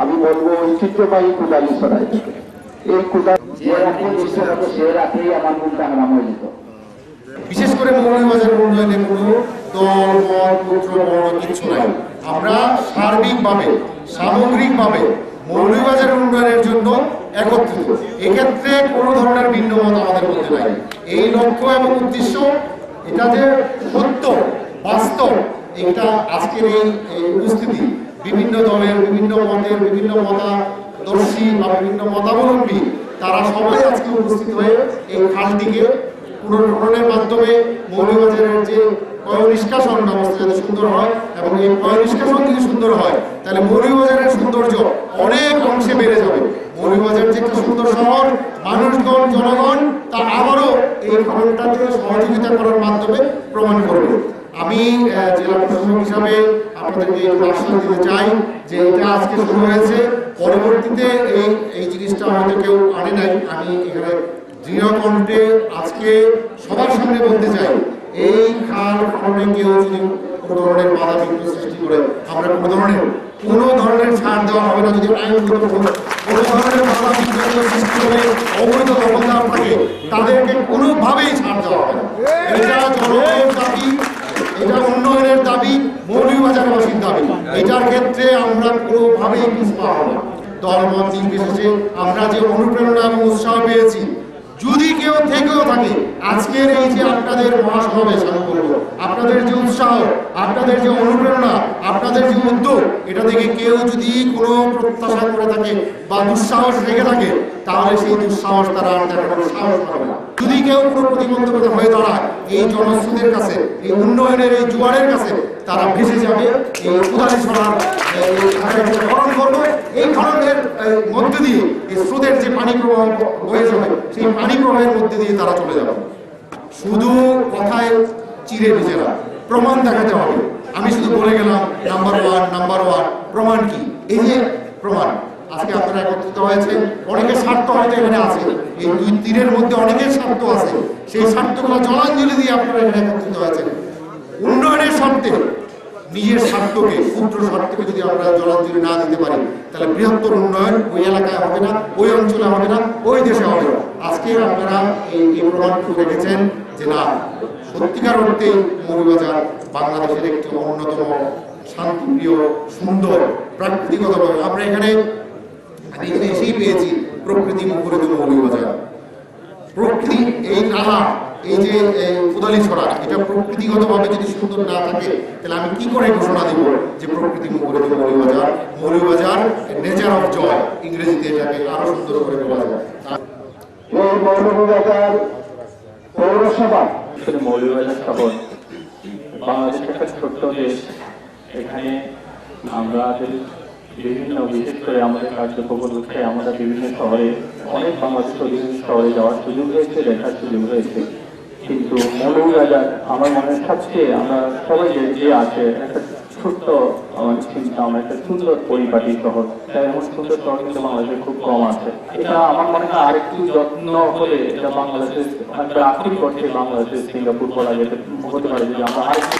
আমি বলব ঐতিহ্যবাহী কুদালি সরাই এই কুদালি আমার মনটা হারাম হয়ে যেত বিশেষ করে কিছু নাই। আমরা সার্বিকভাবে, সামগ্রিকভাবে মৌলভীবাজারের উন্নয়নের জন্য একত্রিত। এক্ষেত্রে কোনো ধরনের ভিন্ন মত আমাদের মধ্যে নাই। এই লক্ষ্য এবং উদ্দেশ্য এটা যে সত্য, বাস্তব, এটা আজকের এই উপস্থিতি। বিভিন্ন দলের, বিভিন্ন মতের, বিভিন্ন মতাদর্শী বা বিভিন্ন মতাবলম্বী, তারা সবাই আজকে উপস্থিত হয়ে এই খালটিকে পুনর্গঠনের মাধ্যমে মৌলবাজারের যে পয় নিষ্কাশন ব্যবস্থা যাতে সুন্দর হয় এবং এই পয় নিষ্কাশন যদি সুন্দর হয়, তাহলে মৌলবাজারের সৌন্দর্য অনেক অংশে বেড়ে যাবে। মৌলবাজার যে একটা সুন্দর শহর, মানুষগণ, জনগণ তা আবারও এই খননটাতে সহযোগিতা করার মাধ্যমে প্রমাণ করবে। আমি জেলা প্রশাসক হিসাবে আপনাদেরকে আশ্বাস দিতে চাই যে এটা আজকে শুরু হয়েছে। পরবর্তীতে এই এই জিনিসটা হয়তো কেউ আনে নাই। আমি এখানে দৃঢ় কণ্ঠে আজকে সবার সামনে বলতে চাই, এই খাল খননে কেউ যদি কোনো ধরনের বাধা বিঘ্ন সৃষ্টি করে, আমরা কোনো ধরনের কোনো ধরনের ছাড় দেওয়া হবে না, যদি কোনো কোনো ধরনের বাধা বিঘ্ন সৃষ্টি করে অবৈধ থাকে তাদেরকে কোনোভাবেই ছাড় দেওয়া হবে না। এটা জনগণের দাবি, এটা উন্নয়নের দাবি, মৌলভীবাজারবাসীর দাবি। এটার ক্ষেত্রে আমরা কোনোভাবেই পিছপা হব না। দলমত নির্বিশেষে আমরা যে অনুপ্রেরণা এবং উৎসাহ পেয়েছি যদি কেউ থেকেও থাকে, আজকের এই যে আপনাদের মহাসমাবেশ, আমি বলব, আপনাদের যে উৎসাহ, আপনাদের যে অনুপ্রেরণা, আপনাদের যে উদ্যোগ, এটা থেকে কেউ যদি কোনো প্রত্যাশা করে থাকে বা দুঃসাহস রেখে থাকে, তাহলে সেই দুঃসাহস তারা আর দেখানোর সাহস পাবে না। যদি কেউ কোনো প্রতিবন্ধকতা হয়ে দাঁড়ায়, এই জনস্রোতের কাছে, এই উন্নয়নের এই জোয়ারের কাছে তারা ভেসে যাবে। এই উদাহরণ করব, এই মধ্যে দিয়ে এই স্রোতের যে পানি প্রবাহ বয়ে যাবে, সেই পানি প্রবাহের মধ্যে দিয়ে তারা চলে যাবে। শুধু কথায় চিরে ভেজে প্রমাণ দেখাতে হবে। আমি শুধু বলে গেলাম নাম্বার ওয়ান নাম্বার ওয়ান প্রমাণ কি? এই যে প্রমাণ, আজকে আপনারা একত্রিত হয়েছে অনেকের স্বার্থ হয়তো এখানে আছে। এই দুই তীরের মধ্যে অনেকের স্বার্থ আছে। সেই স্বার্থগুলো জলাঞ্জলি দিয়ে আপনারা এখানে একত্রিত হয়েছেন। উন্নয়নের স্বার্থে নিজের স্বার্থকে ক্ষুদ্র স্বার্থকে যদি আমরা জলাঞ্জলি না দিতে পারি, তাহলে বৃহত্তর উন্নয়ন ওই এলাকায় হবে না, ওই অঞ্চলে হবে না, ওই দেশে হবে না। আজকে আপনারা এই প্রমাণটুকু রেখেছেন যে না, সত্যিকার অর্থে মৌলবাজার বাংলাদেশের একটি অন্যতম শান্তিপ্রিয়, সুন্দর প্রাকৃতিকভাবে আমরা এখানে, আমি এখানে এসেই পেয়েছি প্রকৃতি মুখরিত মৌলবাজার। প্রকৃতি এই নালা এই যে কোদালি ছড়া এটা প্রকৃতিগতভাবে যদি সুন্দর না থাকে তাহলে আমি কি করে ঘোষণা দেব যে প্রকৃতি মুখরিত মৌলবাজার মৌলবাজার নেচার অফ জয় ইংরেজিতে এটাকে আরও সুন্দর করে বলা যায়। পৌরসভা। শহর বাংলাদেশ একটা ছোট্ট দেশ। এখানে আমরা বিভিন্ন বিশেষ করে আমাদের কার্যক্রম আমরা বিভিন্ন শহরে অনেক বাংলাদেশ শহরে যাওয়ার সুযোগ রয়েছে দেখার সুযোগ হয়েছে কিন্তু মৌলভীবাজার আমার মনে হয় সবচেয়ে আমরা সবাই যে আছে, একটা ছোট্ট, আমার চিন্তা, আমার একটা সুন্দর পরিপাটি শহর। তাই এমন সুন্দর শহর কিন্তু বাংলাদেশে খুব কম আছে। এটা আমার মনে হয় আরেকটু যত্ন হলে এটা বাংলাদেশের একটা আক্ষরিক করছে বাংলাদেশের সিঙ্গাপুর বলা যেতে হতে পারে। যে আমরা আরেকটু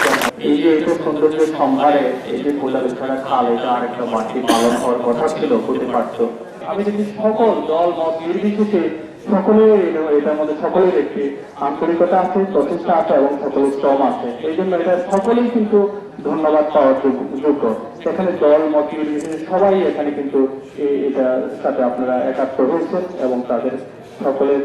এই যে এটা সৌন্দর্যের সম্ভারে এই যে কোলার ছাড়া খাল, এটা আরেকটা বাড়তি পালন হওয়ার কথা ছিল, হতে পারতো। আমি দেখি সকল দল, মত নির্বিশেষে সকলের এটার মধ্যে সকলের একটি আন্তরিকতা আছে, প্রচেষ্টা আছে এবং সকলের শ্রম আছে। এই জন্য এটা সকলেই কিন্তু ধন্যবাদ পাওয়ার যোগ্য- এখানে দল, মত সবাই এখানে কিন্তু এটার সাথে আপনারা একাত্ম হয়েছেন এবং তাদের সকলের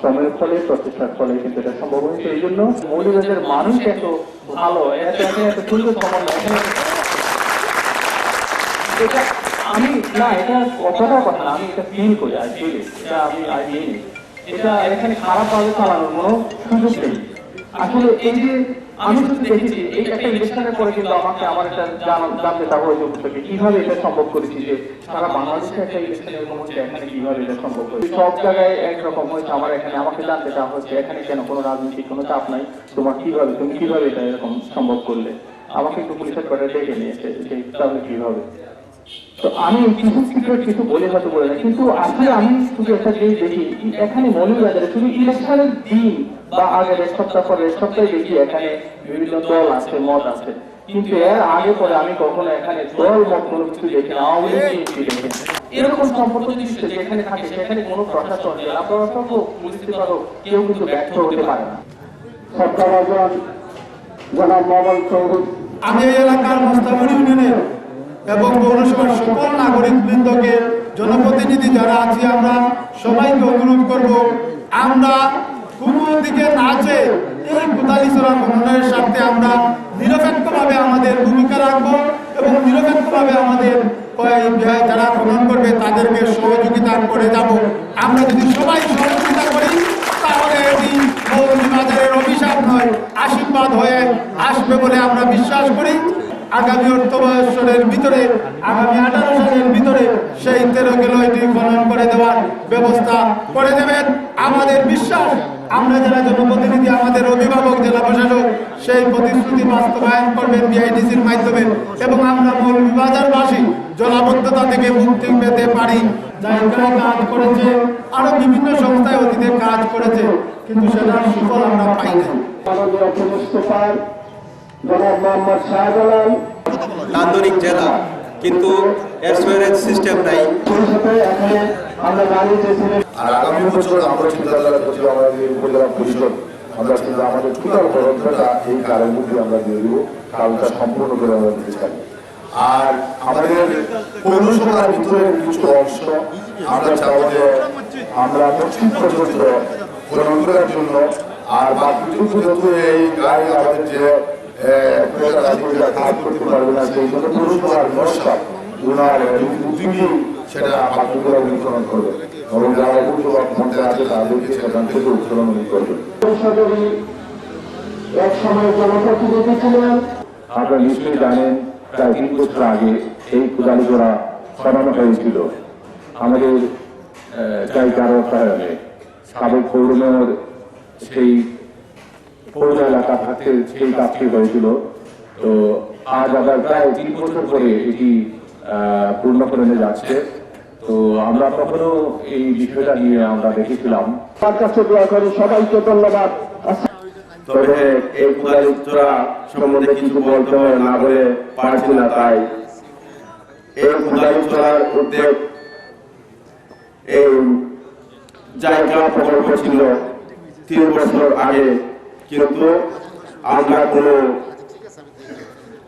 শ্রমের ফলে, প্রচেষ্টার ফলে কিন্তু এটা সম্ভব হয়েছে। এই জন্য মৌলবাজারের মানুষ এত ভালো, এত সুন্দর সমন্বয়। এটা আমি, না, এটা কথাটা কথা না, আমি এটা ফিল করি আই ফিল এটা আমি আই মিন এটা এখানে খারাপ ভাবে চালানোর কোনো সুযোগ নেই। আসলে এই যে, আমি শুধু দেখেছি, এই একটা ইলেকশনের পরে কিন্তু আমাকে আমার একটা জানা- জানতে চাওয়া হয়েছে থেকে, কীভাবে এটা সম্ভব করেছি যে সারা বাংলাদেশে একটা ইলেকশন এরকম এখানে কীভাবে এটা সম্ভব করেছি। সব জায়গায় একরকম হয়েছে, আমার এখানে আমাকে জানতে চাওয়া হচ্ছে, এখানে কেন কোনো রাজনৈতিক কোনো চাপ নাই, তোমার কীভাবে, তুমি কীভাবে এটা এরকম সম্ভব করলে? আমাকে একটু পুলিশের করে ডেকে নিয়েছে যে, তাহলে কীভাবে? তো আমি কিছু বলে হয়তো বলে না কিন্তু আসলে আমি শুধু একটা জিনিস দেখি এখানে মৌলভীবাজারে শুধু ইলেকশনের দিন বা আগের এক সপ্তাহ পরে এক সপ্তাহে দেখি এখানে বিভিন্ন দল আছে মত আছে। কিন্তু এর আগে পরে আমি কখনো এখানে দল মত কোনো কিছু দেখি না আওয়ামী লীগ দেখি এরকম সম্পর্ক যদি যেখানে থাকে সেখানে কোনো প্রশাসন জেলা প্রশাসন হোক পুলিশ বিভাগ কেউ কিন্তু ব্যর্থ হতে পারে না। সত্তাবাজন জনাব মোহাম্মদ চৌধুরী আমি এলাকার মোস্তাফর ইউনিয়নের এবং পৌরসভার সকল নাগরিক বৃন্দকে জনপ্রতিনিধি যারা আছি আমরা, সবাইকে অনুরোধ করব, আমরা কোনো দিকে না এই কোদালিচরা খননের স্বার্থে আমরা নিরপেক্ষভাবে আমাদের ভূমিকা রাখব এবং নিরপেক্ষভাবে আমাদের যারা খনন করবে, তাদেরকে সহযোগিতা করে যাব। আমরা যদি সবাই সহযোগিতা করি, তাহলে এটি মৌলভীবাজারের অভিশাপ নয়, আশীর্বাদ হয়ে আসবে বলে আমরা বিশ্বাস করি। আগামী অর্থ বৎসরের ভিতরে, আগামী আঠারো সালের ভিতরে সেই তেরো কিলো এটি খনন করে দেওয়ার ব্যবস্থা করে দেবেন। আমাদের বিশ্বাস, আমরা যারা জনপ্রতিনিধি, আমাদের অভিভাবক, জেলা প্রশাসক, সেই প্রতিশ্রুতি বাস্তবায়ন করবেন বিআইডিসির মাধ্যমে এবং আমরা মৌলভীবাজারবাসী জলাবদ্ধতা থেকে মুক্তি পেতে পারি। জায়গায় কাজ করেছে, আরও বিভিন্ন সংস্থায় অতীতে কাজ করেছে, কিন্তু সেটার সুফল আমরা পাই উপমুস্তফার জনাব মোহাম্মদ শাহজালাল। নান্দনিক জেলা কিন্তু এর সুয়ারেজ সিস্টেম নাই। এখানে আমরা জানি যে আর আগামী বছর আমরা চিন্তাধারা করছি আমাদের উপজেলা পরিষদ আমরা কিন্তু আমাদের টোটাল খরচটা এই কারের মধ্যে আমরা দিয়ে দেবো। কারণটা সম্পূর্ণ করে আমরা দিতে চাই। আর আমাদের পৌরসভার ভিতরে কিছু অংশ আমরা চাবো যে আমরা পশ্চিম পর্যন্ত করার জন্য আর বাকিটুকু যেহেতু এই গায়ে আমাদের যে উত্তোলন করবে যারা আছে থেকে এক সময় আপনারা নিশ্চয়ই জানেন প্রায় তিন বছর আগে এই কুদালি গোড়া সরানো হয়েছিল আমাদের জায়গার অর্থায়নে সাবেক পৌর সেই পৌর এলাকা থাকতে সেই কাজটি হয়েছিল। তো আজ আবার প্রায় তিন বছর পরে এটি পূর্ণকরণে যাচ্ছে। তো আমরা কখনো এই বিষয়টা নিয়ে আমরা দেখেছিলাম। তার কাছে দোয়া করি সবাইকে ধন্যবাদ। তবে এই কুদালিচরা সম্বন্ধে কিছু বলতে হয় না বলে পারছি না তাই। এই কুদালিচরার উদ্যোগ এই জায়গা প্রকল্প ছিল তিন বছর আগে। কিন্তু আমরা কোনো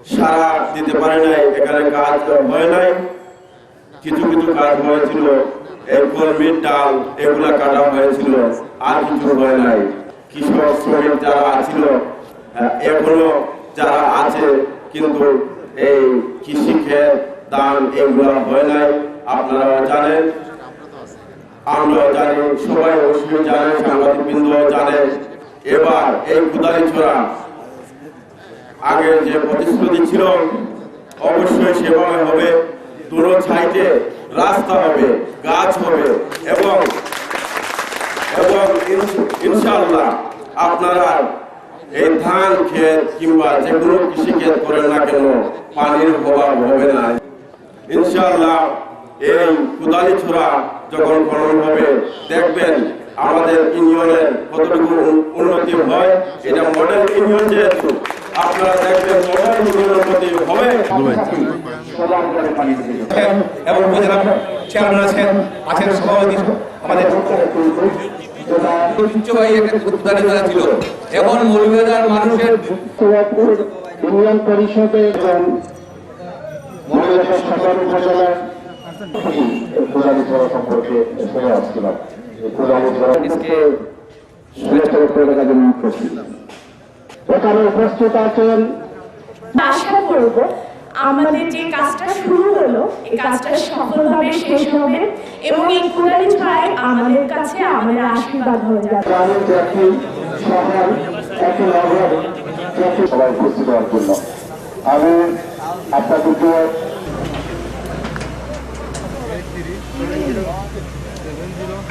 সারা দিতে পারি নাই। এখানে কাজ হয় নাই। কিছু কিছু কাজ হয়েছিল। এরপর মিড ডাল এগুলা কাটা হয়েছিল। আর কিছু হয় নাই। কৃষক শ্রমিক যারা ছিল আহ, এখনও যারা আছে কিন্তু এই কৃষি ক্ষেত দান এগুলো হয় নাই। আপনারা জানেন? আমরা জানি সবাই অবশ্যই জানে সাংবাদিকবৃন্দ জানে। এবার এই কুদালি ছোড়া আগের যে প্রতিশ্রুতি ছিল, অবশ্যই সেভাবে হবে দুটো সাইডে রাস্তা হবে, গাছ হবে এবং এবং ইনশ- ইনশাআল্লাহ আপনারা এই ধান ক্ষেত কিংবা যে কোনো কৃষি ক্ষেত করেন না কেন, পানির অভাব হবে না। ইনশাআল্লাহ এই কুদালি ছোড়া যখন খনন হবে, দেখবেন আমাদের ইউনিয়নের কতটুকু উন্নতি হয় এটা মডেল ইউনিয়ন যেহেতু আপনারা দেখবেন মডেল ইউনিয়নের উন্নতি হবে। এবং উপজেলা চেয়ারম্যান আছেন আছেন সভাপতি আমাদের ছিল এখন মৌলভীবাজার মানুষের সোয়াপুর ইউনিয়ন পরিষদে এবং সদর উপজেলার সম্পর্কে শুনে আসছিলাম। এখানে উপস্থিত আছেন। আশা করব আমাদের যে কাজটা শুরু হলো এই কাজটা সফলভাবে শেষ হবে এবং এই কুড়ালি ছড়ায় আমাদের কাছে আমাদের আশীর্বাদ হয়ে যাবে। নগর সবাই উপস্থিত হওয়ার জন্য আমি আপনাদেরকে